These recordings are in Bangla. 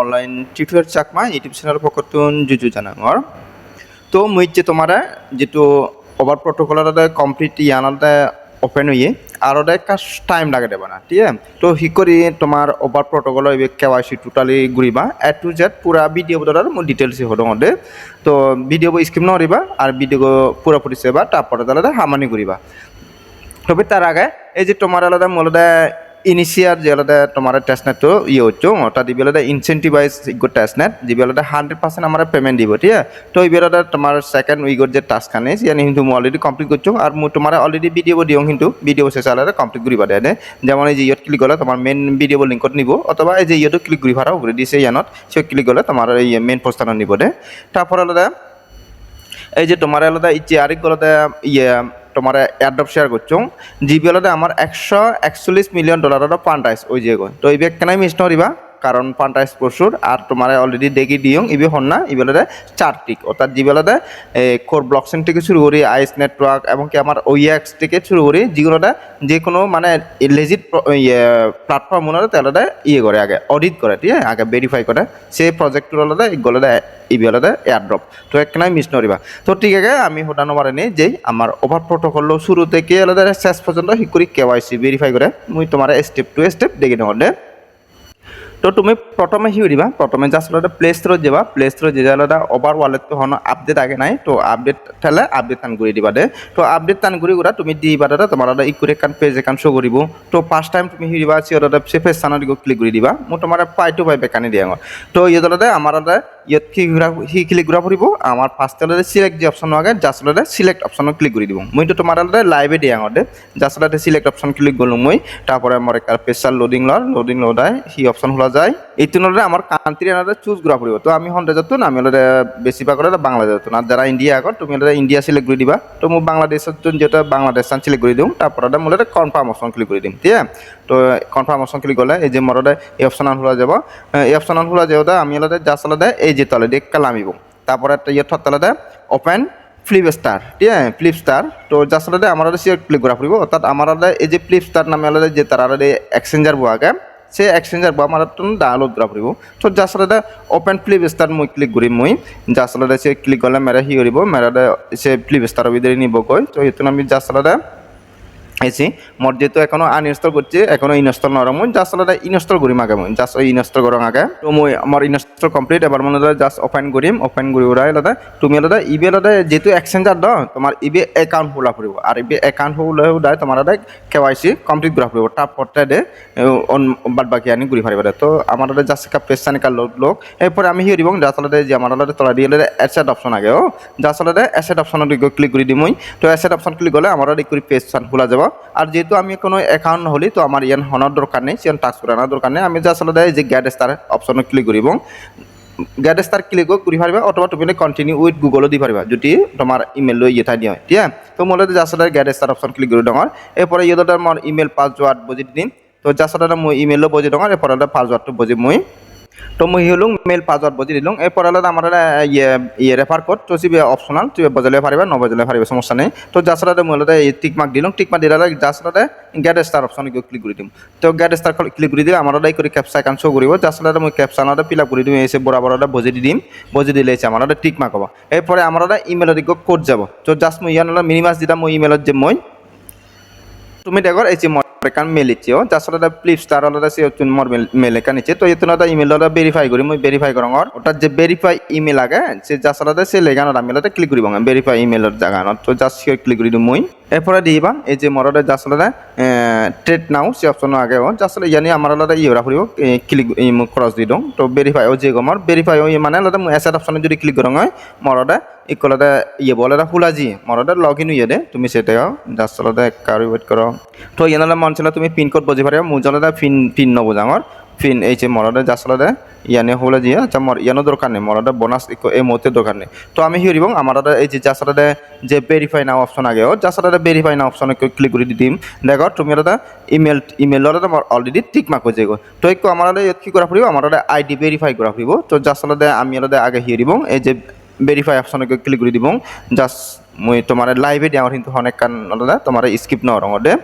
অনলাইন টিউটৰ চাকমা ইউটিউব চেনেল পকতুন জুজু জানাঙৰ তো মই যে তোমাৰে যিটো অভাৰ প্ৰট'কলত কমপ্লিট ইয়ানতে অপেন হয়ে আর ওটা একটা টাইম লাগে দেবে না, ঠিক আছে? তো হি করি তোমার ওভার প্রোটোকল এবে কেওয়াইসি টোটালি ঘুরিবা এ টু জেড পুরা ভিডিও বদলার মো ডিটেলস হলো মধ্যে তো ভিডিও স্কিপ নকরিবা আর ভিডিও পুরোপুরি সেবা তারপরে তাহলে হামানি ঘুরিবা তবে তার আগে এই যে তোমার আলাদা মূলত ইনিশিয়ার যে আলাদা তোমার টেস্টনেটটো ইয়ে হচ্ছে ওটা দিবি আলাদা ইনসেন্টিভাইজ ইগো টেস্টনেট দিবি আলাদা হান্ড্রেড পার্সেন্ট আমার পেমেন্ট দিব, ঠিক আছে? তো এই আলাদা তোমার সেকেন্ড উইগোর যে টাস্ক খানে, ইয়ানি কিন্তু মই অলরেডি কমপ্লিট করছ, আর মই তোমার অলরেডি ভিডিও দিও কিন্তু ভিডিও শেষে আলাদা কমপ্লিট করিবা দেয় যেমন এই যে ইয়ত ক্লিক করলে তোমার মেন ভিডিও লিঙ্কত নিব, অথবা এই যে ইয়তো ক্লিক করি ভাড়াও করে দিছে ইয়ানত, সে ক্লিক করলে তোমার এই মেন পোস্টানত নিব, দে? তারপর এই যে তোমার আলাদা ইচ্ছে আরেক আলাদা ইয়ে তোমার এয়ারড্রপ শেয়ার করছ জিবি আলাদা আমার একশো একচল্লিশ মিলিয়ন ডলারের আছে, ওই যে তো এই ব্যাগ কেনাই মিস নরিবা কারণ ফান্ডাইস প্রচুর আর তোমার অলরেডি দেখি দিও ইবি হন না, ইবি আলাদা চার টিক অর্থাৎ জিবি আলাদা কোর ব্লকচেন থেকে শুরু করি আইস নেটওয়ার্ক এবং কি আমার ওইএক্স থেকে শুরু করি যেগুলোটা যে কোনো মানে লেজিট ইয়ে প্ল্যাটফর্ম ওনারা তাহলে ইয়ে করে, আগে অডিট করে, ঠিক আছে? আগে ভেরিফাই করে, সেই প্রজেক্টর আলাদা এগুলো ইবি আলাদা এয়ারড্রপ তো একখানাই মিস নরিবা। তো ঠিক আছে, আমি হোটানো পারে নেই যে আমার ওভার প্রোটোকল শুরু থেকে আলাদা শেষ পর্যন্ত শিকুরি কেওয়াইসি ভেরিফাই করে, মুই তোমার স্টেপ টু স্টেপ দেখি নহলে তো তুমি প্রথমে কি দিবা প্রথমে জাস্ট আলাদা প্লে স্টোর যাবা। প্লে স্টোর যে আলাদা ওভার ওয়ালেট তো হন আপডেট আগে নাই, তো আপডেট ঠেলে আপডেট টান করে দিবা দে। তো আপডেট টান করে গুড়া তুমি দিবা দাদা তোমার দাদা ইকুরে একান পেজ একান শো করিব তো ফার্স্ট টাইম তুমি দিবা আলাদা সে পেজ স্থানত ক্লিক করে দিবা। মই তোমার পাই টু পাই বেকানি দিয়া তো ইয়ে দাদা আমার আলাদা ইয়াত কি ঘূৰা সি ক্লিক ঘূৰা ফুৰিব? আমাৰ ফাৰ্ষ্ট ফাৰ্ষ্টতে চিলেক্ট যি অপশ্যন আগে জাষ্ট চিলেক্ট অপশ্যনত ক্লিক কৰি দিব। মইতো তোমাৰ তাতে লাইভে দিয়ে আগতে জাষ্ট চিলেক্ট অপশ্যন ক্লিক গ'লোঁ মই। তাৰপৰা মোৰ স্পেশাল লোডিং লোৱাৰ লোডিং লোডায় সেই অপশন খোলা যায়। তুলনায় আমার কান্ট্রি আলাদা চুজ করা পড়ব। তো আমি হন্ডে না, আমি আলাদা বেশিরভাগ আলাদা বাংলাদেশ যত আর যারা ইন্ডিয়া আগত তুমি আলাদা ইন্ডিয়া সিলেক্ট করে দিবা। তো মই বাংলাদেশের জন্য যেটা বাংলাদেশ সিলেক্ট করে দিম, তারপর আলাদা মূলত কনফার্ম অপশন ক্লিক করে দিম, ঠিক তো কনফার্ম অপশন ক্লিক করলে এই যে মোর আলাদা এই অপশন খোলা যাব। এই অপশন খোলা যাব আমি আলাদা জাস্ট আলাদা এই যে তলে দেখ কালামিব। তারপরে একটা ইয়ে থত আলাদা ওপেন ফ্লিপ স্টার ঠিক আছে? ফ্লিপ স্টার তো জাস্ট আলাদা আমার আলাদা সে ক্লিক করা পড়ব, অর্থাৎ আমার এই যে ফ্লিপ স্টার নামে যে তার এক্সচেঞ্জার বো আগে সে এক্সচেঞ্জার বো আমার ডাউনলোড করা পড়ব। তো আলাদা ওপেন ফ্লিপ স্টার মই ক্লিক করি মই। আলাদা সে ক্লিক করলে মেরা হি করিব মেরা সে ফ্লিপ স্টার ভিতরে নিব কই। তো এতো আমি আলাদা এসি মোর যেহেতু এখনও আনইনস্টল করছে, এখনও ইনস্টল নর মই জাস্ট আলাদা ইনস্টল করিম আগে মই জাস্ট ওই ইনস্টল করং আগে। তো মই আমার ইনস্টল কমপ্লিট এবার মনে মানে জাস্ট ওপেন করিম ওপেন করি ওরা আলাদা। তুমি আলাদা ইবে আলাদা, যেহেতু এক্সচেঞ্জার দ তোমার ইবে একাউন্ট খোলা পড়ব। আর ইবি একাউন্ট হলে ওদায় তোমার আলাদা কেওয়াইসি কমপ্লিট করা পড়ব। তারপরটা দে বাদ বাকি আনি ঘুরি পারিবা তো আমার আলাদা জাস্ট একটা পেজ সানিকা লোক। এরপরে আমি হিয়ে দিব জাস্ট আলাদা যে আমার আলাদা তলা দিয়ে অ্যাসেট অপশন আগে, ও। জাস্ট আলাদা অ্যাসেট অপশনত ক্লিক করে দিমই। তো অ্যাসেট অপশন ক্লিক করলে আমার আলাদা করি পেজ খোলা যাব। আর যেহেতু আমি কোনো অ্যাকাউন্ট হলি তো আমার ইয়ান হনার দরকার নেই সিয়ান টাস্ক করানোর দরকার নেই। আমি আলাদা এই যে গ্যাড স্টার অপশনে ক্লিক করিব গ্যাড স্টার ক্লিক কৰি পাৰিবা অথবা তুমি কণ্টিনিউ উইথ গুগলো দি পাৰিবা, যদি তোমাৰ ইমেইল লৈ ইয়ে দিয়ে ঠিক তো মোলে জাস্ট আলাদা গ্যাড স্টার অপশন ক্লিক কৰি ডাঙৰ। এরপরে ইয়ে মোৰ ইমেইল পাসওয়ার্ড বুজি দিম। তো আলাদা মই ইমেইলো বুজি ডাঙৰ এরপরে পাসওয়ার্ডটো বুজি মই। তো মই হলুং মেল পাসওয়ার্ড বুঝি দিলুং। এরপর আলাদা আমার ইয়ে ইয়ে রেফার কোড তো সিবি অপশনাল তুই বজালে পারিবা ন বজালে পারিবা সমস্যা নেই। তো মই আলাদা টিক মার্ক দিলুং। টিক মার্ক দিলে just get star option click করে দিম। তো গেট স্টার ক্লিক করে দিলে আমার আলাদা করে ক্যাপসা একান শো করিব আলাদা মই ক্যাপসা আলাদা ফিল আপ করে দিম এসে বরাবর আলাদা বজে দি দিম। বজি দিলে এসে আমার টিক মার্ক হব। এরপরে আমার দিকে কোড যাব। তো জাস্ট মই ইয়ান মিনিমাস দিতাম মই ইমেলত যে মই তুমি kan mail ichi o jasala da flip star ola se tun mor mail kan ichi to yetuna da email ola verify kori moi verify ওটা যে verify email আগে সে জাসালা da সে লেগানো আমি ওটা ক্লিক করিব email এর জায়গা তো জাস্ট সিওর ক্লিক করি মই এরপরে দিবা এই যে জাসলা da ট্রেড নাও সে অপশন আগে জাসলা ইয়ানি আমার আলাদা ইয়ে রাখরিব ক্লিক ক্রস দি দং। তো verify ও যে গমর verify ও মানে আলাদা এসেট অপশনে যদি ক্লিক করং হয় মরদে ইকলদে ইয়ে বলে ফুলা জি। মরদে লগ ইন ইয়ে দে, তুমি সেটাও জাসলা কারি ওয়েট করো। তো ইয়ানালা মন ছিল তুমি পিন কোড বুঝি পারিবা, মু জলদা পিন পিন নব পিন এই যে মরদে জাসলদে ইয়ানে হলে যে আচ্ছা মর ইয়ানো দরকার নেই মরদে বোনাস এই মুহূর্তে দরকার নেই তো আমি হিরিব আমার এই যে জাসলদে যে ভেরিফাই নাও অপশন আগেও জাসলদে ভেরিফাই নাও অপশনে ক্লিক করে দিম দেখো তুমি ওটা ইমেল ইমেল আমার অলরেডি টিক মার্ক হয়ে যাব তো একটু আমার কি করা ফুরিব আমার আইডি ভেরিফাই করা ফুরিব তো জাসলদে আমি ওটা আগে হিরিব এই যে ভেরিফাই অপশনে ক্লিক করে দিব জাস্ট মই তোমার লাইভে দিয়া কিন্তু অনেক কান তোমার স্কিপ ন রঙে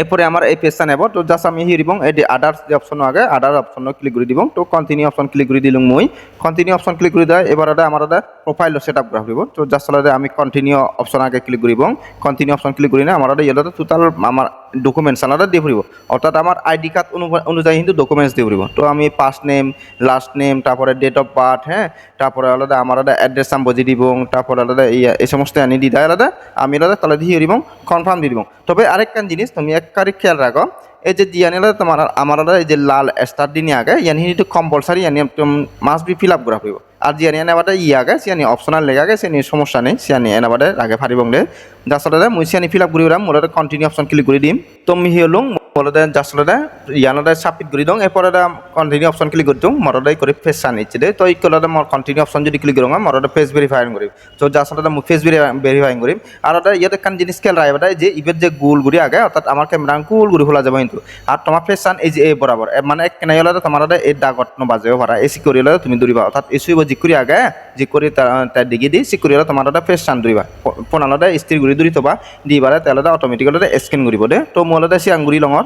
এরপরে আমার এই পেজটা নেব। তো জাস্ট আমি হিয়ে দিব, এই আদার্স যে অপশন আগে আদার অপশন ক্লিক করে দিব। তো কন্টিনিউ অপশন ক্লিক করে দিলাম মই। কন্টিনিউ অপশন ক্লিক করে দেয়, এবার এটা আমার এটা প্রোফাইল সেট আপ করা হইব তো জাস্ট হলে আমি কন্টিনিউ অপশন আগে ক্লিক করিব কন্টিনিউ অপশন ক্লিক করি না, আমার এটা ইয়াতে টোটাল আমার ডকুমেন্টস আলাদা দিয়ে ফুরিব অর্থাৎ আমার আইডি কার্ড অনুযায়ী কিন্তু ডকুমেন্টস দিয়ে ফুরিব তো আমি ফার্স্ট নেম লাস্ট নেম তারপরে ডেট অফ বার্থ হ্যাঁ? তারপরে আলাদা আমার আলাদা অ্যাড্রেস আমি বুঝিয়ে দিব, তারপরে আলাদা এই সমস্ত আনি দেয় আলাদা। আমি আলাদা তাহলে দিয়ে দিব কনফার্ম দিয়ে দিব তবে আরেকখান জিনিস, তুমি একবারে খেয়াল রাখো, এই যে জিয়ানি আলাদা তোমার, আমার এই যে লাল স্টার দিনে আগে ইয়ানি কিন্তু কম্পালসারি ইয়ানি মাস্ট বি ফিল আপ করা হইব। আর জিয়ানি এনে ই আগে, সিয়ানি অপশনাল লেগে আগে, সিয়ানি সমস্যা নেই, সিয়ানি এনে বাদে আগে যার সাথে মুই সিয়ানি ফিল আপ করি মোর কন্টিনিউ অপশন ক্লিক করে দিম। তুমি হিলুং মোলতে যাসলতে ইয়ানতে সাবমিট করে দং এরপরে কন্টিনিউ অপশন ক্লিক দিও, মরদে করে ফেস সানিচ্ছে দে তো ইকলতে মোর কন্টিনিউ অপশন যদি ক্লিক করো মরদে ফেস ভেরিফাইং করি তো যাসলতে মু ফেস ভেরিফাইং করি আর ওটা ইয়াতে কান জিনিস খেয়াল রাখবে যে ইবের যে গুল গুড়ি আগে অর্থাৎ আমার ক্যামেরা গুল গুড়ি খোলা যাবে কিন্তু। আর তোমার ফেস সান এই যে এই বরাবর এ মানে কেনাই হলে তোমার এই দাগত নবাজেও পারা এই সিকিউরি হলে তুমি দৌড়িবা অর্থাৎ এসুইব জিকুরি আগে জিকুরি তার ডিগি দি সিকিউরি হলে তোমার ফেস সান দৌড়িবা পোনালতে স্থির গুড়ি দৌড়ি থবা দিবারে তেলতে অটোমেটিকলি স্ক্যান করিব দে তো মোলতে সি আঙ্গুরি লঙর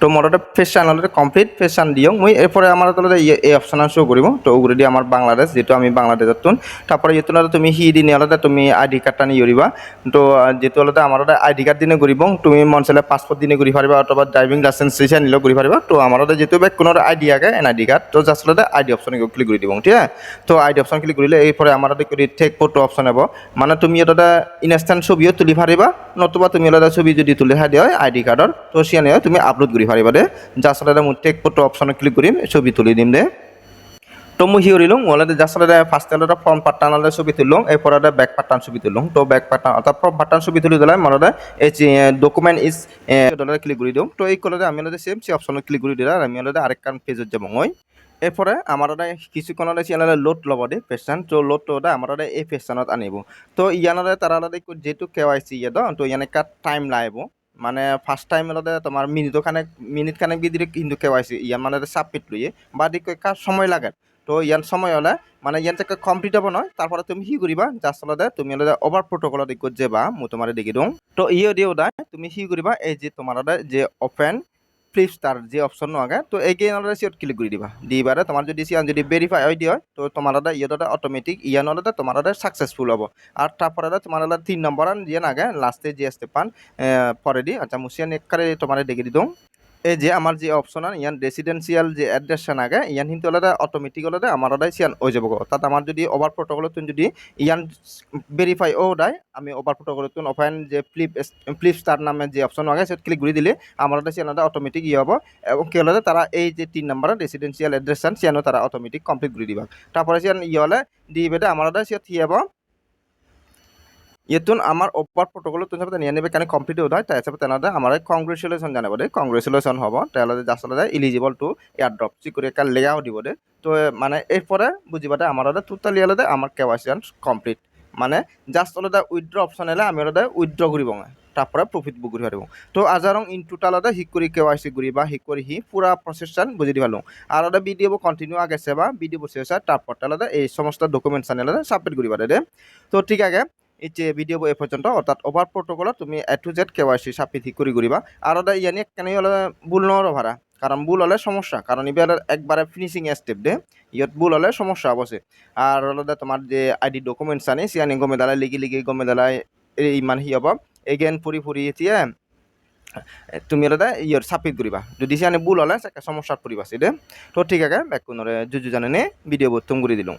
তো মোটতে ফেস অলরেডি কমপ্লিট ফেস চান দিয়ক মই এরপরে আমার তাহলে এই অপশন শো করব। তো ওগুলো আমার বাংলাদেশ, যেহেতু আমি বাংলাদেশের তুন তারপরে যেহেতু তুমি হি দিনে আলাদা তুমি আইডি কার্ডটা নিয়ে করিবা তো যেহেতু আলাদা আমার আইডি কার্ড দিনে করিব তুমি মন চাইলে পাসপোর্ট দিনে কৰি পাৰিবা অথবা ড্রাইভিং লাইসেন্স সিসা নিলেও কৰি পাৰিবা তো আমার যেহেতু ব্যাগ কোনো আইডি আগে এন আইডি কার্ড তো জাস্ট আলাদা আইডি অপশন ক্লিক করে দিব, ঠিক আছে? তো আইডি অপশন ক্লিক কৰিলে এরপরে আমার করি টেক ফটো অপশন হব মানে তুমি এটা ইনস্ট্যান্ট ছবিও তুলি পাৰিবা নতুবা তুমি আলাদা ছবি যদি তুলি খাই দিয়া আইডি কার্ডর তো সিয়ানে তুমি আপলোড কৰি পাৰিবা দে জাস্ট আলাদা মই টেক ফটো অপশনে ক্লিক কৰিম ছবি তুলি দিম দে। তো মই হিউরিলং ওলাদে জাস্ট আলাদা ফার্স্ট আলাদা ফ্রন্ট পার্টান আলাদা ছবি তুললং এরপর আলাদা ব্যাক পার্টান ছবি তুললং তো ব্যাক পার্টান অর্থাৎ ফ্রন্ট পার্টান ছবি তুলি দিলাম মানে এই ডকুমেন্ট ইজ ক্লিক করে দিও তো এই কলারে আমি আলাদা সেম সে অপশনে ক্লিক করে দিলাম আমি আলাদা আরেকখান পেজত যাব মই। এরপরে আমার কিছুক্ষণ আলাদা লোড ল'ব দে পেশান তো লোড তো আমার এই পেশানত আনিব। তো ইয়ানরে তারা যেহেতু কে ওয়াই সি ইয়ে তো ইয়ানে কার টাইম লাইব মানে ফার্স্ট টাইম হলে তোমার মিনিট খানেক মিনিট খানেক দিদি কিন্তু কেওয়াইছি। ইয়ান মানে সাবমিট লইয়ে। বা দিক কার সময় লাগে? তো ইয়ান সময় হলে মানে ইয়ান থেকে কমপ্লিট হব নয়, তারপরে তুমি কি করিবা? জাস্ট হলে তুমি হলে ওভার প্রোটোকল দিক যাবা, মু তোমার দেখি দিওঁ। তো ইয়ে দিও দায় তুমি কি করিবা? এই যে তোমার যে ওপেন ফ্লিপস্টার যে অপশন আগে, তো এগেইন অলরেডি সিট ক্লিক করে দিবা। দিবারে তোমার যদি সিয়ান যদি ভেরিফাই হয় দিয়ে, তো তোমার ইয়েটা অটোমেটিক ইয়ান দাদা তোমার সাকসেসফুল হব। আর তারপরে দাদা তোমার তিন নম্বর যে নাগে লাস্টে যে আসতে পান পরে দি আচ্ছা মুসিয়ান একবারে তোমার দেখে দিদোং এই যে আমার যে অপশন ইয়ান রেসিডেন্সিয়াল যে অ্যাড্রেসটা আগে ইয়ান কিন্তু আলাদা অটোমেটিক আলাদা আমার ওটাই সিয়ান হয়ে যাব তাত আমার যদি ওভার প্রোটোকল তুমি যদি ইয়ান ভেরিফাই ও ওটাই আমি ওভার প্রোটোকল তুমি ওপেন যে ফ্লিপ ফ্লিপ স্টার নামে যে অপশন আগে, সেটা ক্লিক করে দিলে আমার ওটা সিয়ান অটোমেটিক ইয়ে হব। এবং কি হলে তারা এই যে তিন নাম্বার রেসিডেন্সিয়াল অ্যাড্রেস সিয়ানও তারা অটোমেটিক কমপ্লিট করে দিবা। তারপরে সিয়ান ইয়ে হলে, দিয়ে বেটে আমার ওটা সিয়ান থিয়ে ইয়েতুন আমার ওপর প্রোটোকল তুমি সাথে নিয়ে নেবে। কেন কমপ্লিট হয় তাই হিসাবে তেনাদে আমার কংগ্রেচুলেশন জানাব দে কংগ্রেচুলেশন হব। তেলাদে যাসলে ইলিজিবল টু এয়ার ড্রপ চিকুরি একটা লেয়াও দিব দে তো মানে এরপরে বুঝিবাদে আমার টোটালি আলাদা আমার কেওয়াইসিয়ান কমপ্লিট মানে জাস্ট আলাদা উইথড্র অপশন এলে আমি আলাদা উইথড্র করিব তারপরে প্রফিট বুক করে পারিব তো আজারং ইন টোটাল আলাদা হিক করে কেওয়াইসি করি বা হিক করে হি পুরা প্রসেসটান বুঝি দি পারলাম আর আলাদা ভিডিও কন্টিনিউ আগে বা ভিডিও বসে তারপর আলাদা এই সমস্ত ডকুমেন্টস আলাদা সাবমিট করি পারে দে। তো ঠিক আছে এই ভিডিও এ পর্যন্ত, অর্থাৎ ওভার প্রোটোকলত তুমি A to Z K Y C সাপিথি কৰি কৰিবা আৰু এটা ইয়ানি কেনে হ'লে ভুল নহ'ব ভাড়া, কারণ ভুল হলে সমস্যা, কারণ এবার একবারে ফিনিশিং স্টেপ দে, ইয়ত ভুল হলে সমস্যা অবশ্যই। আর হলে তোমার যে আইডি ডকুমেন্টস আনি, সিয়ানি গমে দালাই লিগি লিগি গমে দালাই ইমান হি হ'ব। এগেন ফুৰি ফুৰি এতিয়া তুমি হলে ইয়র সাবমিট করিবা। যদি সিয়ানি ভুল হলে সমস্যাত পৰিবা দে। তো ঠিক আছে, বেক কোনরে জুজু জানে ভিডিও বোধ তুম করে দিলাম।